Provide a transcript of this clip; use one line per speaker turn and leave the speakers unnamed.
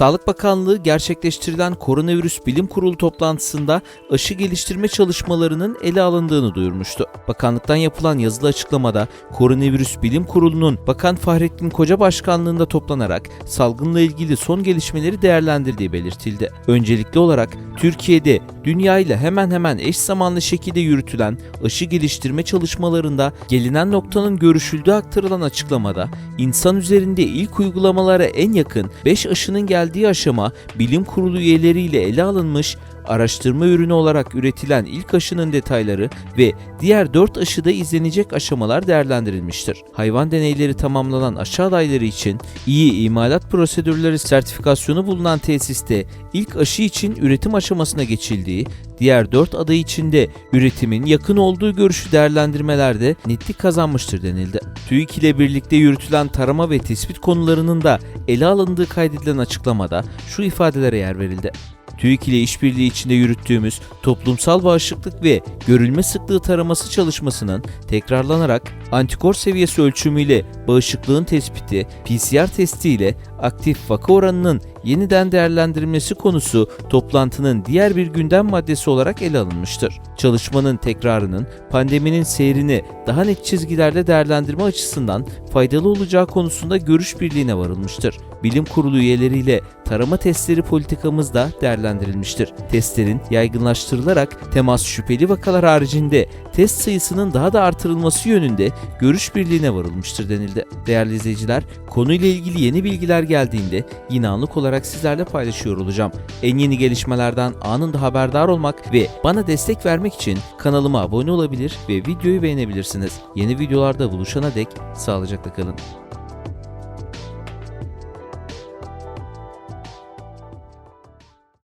Sağlık Bakanlığı gerçekleştirilen koronavirüs bilim kurulu toplantısında aşı geliştirme çalışmalarının ele alındığını duyurmuştu. Bakanlıktan yapılan yazılı açıklamada koronavirüs bilim kurulunun Bakan Fahrettin Koca başkanlığında toplanarak salgınla ilgili son gelişmeleri değerlendirdiği belirtildi. Öncelikli olarak Türkiye'de dünya ile hemen hemen eş zamanlı şekilde yürütülen aşı geliştirme çalışmalarında gelinen noktanın görüşüldüğü aktarılan açıklamada insan üzerinde ilk uygulamalara en yakın 5 aşının geldiği aşama bilim kurulu üyeleriyle ele alınmış, araştırma ürünü olarak üretilen ilk aşının detayları ve diğer 4 aşıda izlenecek aşamalar değerlendirilmiştir. Hayvan deneyleri tamamlanan aşı adayları için iyi imalat prosedürleri sertifikasyonu bulunan tesiste ilk aşı için üretim aşamasına geçildiği, diğer 4 aday için de üretimin yakın olduğu görüşü değerlendirmelerde netlik kazanmıştır denildi. TÜİK ile birlikte yürütülen tarama ve tespit konularının da ele alındığı kaydedilen açıklamada şu ifadelere yer verildi. TÜİK ile işbirliği içinde yürüttüğümüz toplumsal bağışıklık ve görülme sıklığı taraması çalışmasının tekrarlanarak antikor seviyesi ölçümüyle bağışıklığın tespiti, PCR testiyle aktif vaka oranının yeniden değerlendirilmesi konusu toplantının diğer bir gündem maddesi olarak ele alınmıştır. Çalışmanın tekrarının pandeminin seyrini daha net çizgilerde değerlendirme açısından faydalı olacağı konusunda görüş birliğine varılmıştır. Bilim kurulu üyeleriyle tarama testleri politikamız da değerlendirilmiştir. Testlerin yaygınlaştırılarak temas şüpheli vakalar haricinde test sayısının daha da artırılması yönünde görüş birliğine varılmıştır denildi. Değerli izleyiciler, konuyla ilgili yeni bilgiler geldiğinde yine anlık olarak sizlerle paylaşıyor olacağım. En yeni gelişmelerden anında haberdar olmak ve bana destek vermek için kanalıma abone olabilir ve videoyu beğenebilirsiniz. Yeni videolarda buluşana dek sağlıcakla kalın.